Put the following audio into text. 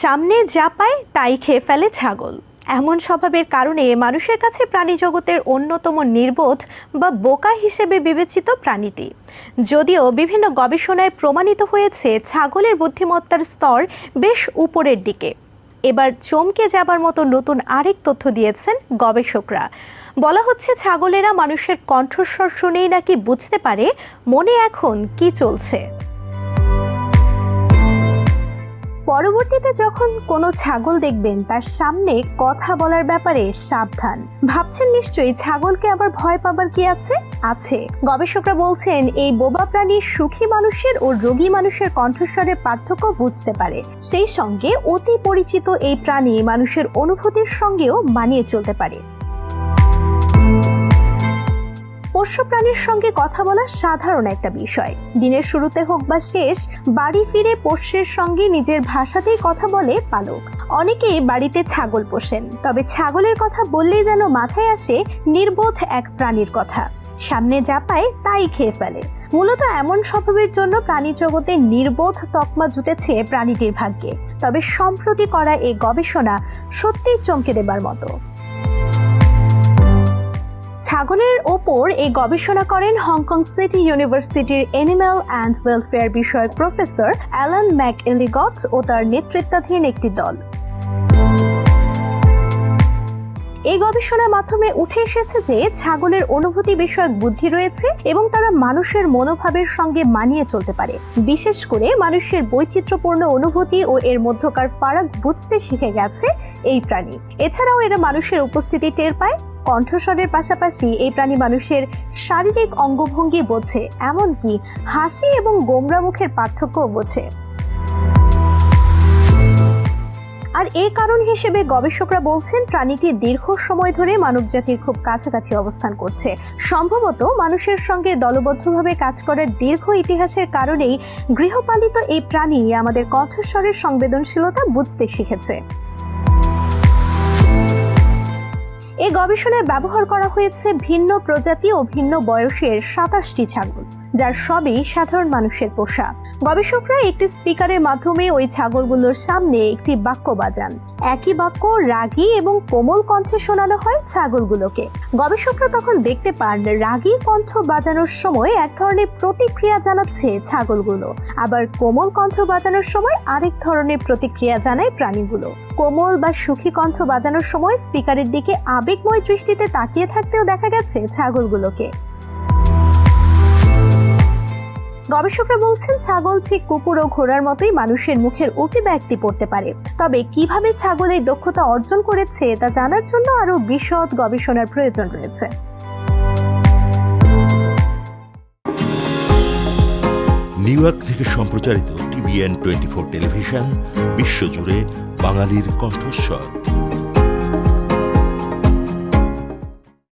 সামনে যা পায় তাই খেয়ে ফেলে ছাগল। এমন স্বভাবের কারণে মানুষের কাছে প্রাণী জগতের অন্যতম নির্বোধ বা বোকা হিসেবে বিবেচিত প্রাণীটি। যদিও বিভিন্ন গবেষণায় প্রমাণিত হয়েছে ছাগলের বুদ্ধিমত্তার স্তর বেশ উপরের দিকে। এবার চমকে যাবার মতো নতুন আরেক তথ্য দিয়েছেন গবেষকরা। বলা হচ্ছে ছাগলেরা মানুষের কণ্ঠস্বর শুনেই নাকি বুঝতে পারে মনে এখন কি চলছে। পরবর্তীতে যখন কোনো ছাগল দেখবেন, তার সামনে কথা বলার ব্যাপারে সাবধান। ভাবছেন নিশ্চয়ই ছাগলকে আবার ভয় পাবার কি আছে? আছে। গবেষকরা বলছেন, এই বোবা প্রাণী সুখী মানুষের ও রোগী মানুষের কণ্ঠস্বরের পার্থক্য বুঝতে পারে। সেই সঙ্গে অতি পরিচিত এই প্রাণী মানুষের অনুভূতির সঙ্গেও মানিয়ে চলতে পারে। পোষ্য প্রাণীর সঙ্গে কথা বলা সাধারণ একটা বিষয়। দিনের শুরুতে হোক বা শেষ, বাড়ি ফিরে পোষ্যের সঙ্গে নিজের ভাষাতেই কথা বলে পালক। অনেকেই বাড়িতে ছাগল পোষেন, তবে ছাগলের কথা বললেই যেন মাথায় আসে নির্বোধ এক প্রাণীর কথা। সামনে যা পায় তাই খেয়ে ফেলে। মূলত এমন স্বভাবের জন্য প্রাণী জগতে নির্বোধ তকমা জুটেছে প্রাণীটির ভাগ্যে। তবে সম্প্রতি করা এই গবেষণা সত্যিই চমকে দেবার মতো। ছাগলের ওপর এই গবেষণা করেন হংকং সিটি ইউনিভার্সিটির এনিম্যাল অ্যান্ড ওয়েলফেয়ার বিষয়ক প্রফেসর অ্যালান ম্যাক এলিগট ও তার নেতৃত্বাধীন একটি দল। এই গবেষণার মাধ্যমে উঠে এসেছে যে ছাগলের অনুভূতি বিষয়ক বুদ্ধি রয়েছে এবং তারা মানুষের মনোভাবের সঙ্গে মানিয়ে চলতে পারে। বিশেষ করে মানুষের বৈচিত্র্যপূর্ণ অনুভূতি ও এর মধ্যকার ফারাক বুঝতে শিখে গেছে এই প্রাণী। এছাড়াও এরা মানুষের উপস্থিতি টের পায় কণ্ঠস্বরের পাশাপাশি এই প্রাণী মানুষের শারীরিক অঙ্গভঙ্গি বোঝে, এমনকি হাসি এবং গোমরা মুখের পার্থক্যও বোঝে। আর এই কারণ হিসেবে গবেষকরা বলছেন, প্রাণীটি দীর্ঘ সময় ধরে মানবজাতির খুব কাছাকাছি অবস্থান করছে। সম্ভবত মানুষের সঙ্গে দলবদ্ধভাবে কাজ করার দীর্ঘ ইতিহাসের কারণেই গৃহপালিত এই প্রাণী আমাদের কণ্ঠস্বরের সংবেদনশীলতা বুঝতে শিখেছে। এই গবেষণায় ব্যবহার করা হয়েছে ভিন্ন প্রজাতি ও ভিন্ন বয়সের সাতাশটি ছাগল। যার সবই সাধারণ মানুষের পোষা গবেষকরা একটি স্পিকারের মাধ্যমে ওই ছাগলগুলোর সামনে একটি বাক্য বাজান। একই বাক্য রাগী এবং কোমল কণ্ঠে শোনানো হয় ছাগলগুলোকে। গবেষকরা তখন দেখতে পান রাগী কণ্ঠ বাজানোর সময় এক ধরনের প্রতিক্রিয়া জানাচ্ছে ছাগলগুলো। আবার কোমল কণ্ঠ বাজানোর সময় আরেক ধরনের প্রতিক্রিয়া জানায় প্রাণীগুলো। কোমল বা সুখী কণ্ঠ বাজানোর সময় স্পিকারের দিকে আবেগময় দৃষ্টিতে তাকিয়ে থাকতেও দেখা গেছে ছাগলগুলোকে। গবেষকরা বলছেন, ছাগল ঠিক কুকুর ও ঘোড়ার মতোই মানুষের মুখের অভিব্যক্তি পড়তে পারে। তবে কীভাবে ছাগল এই দক্ষতা অর্জন করেছে, তা জানার জন্য আরও বিশদ গবেষণার প্রয়োজন রয়েছে। নিউ ইয়র্ক থেকে সম্প্রচারিত টিভিএন টোয়েন্টি ফোর টেলিভিশন, বিশ্বজুড়ে বাঙালির কণ্ঠস্বর।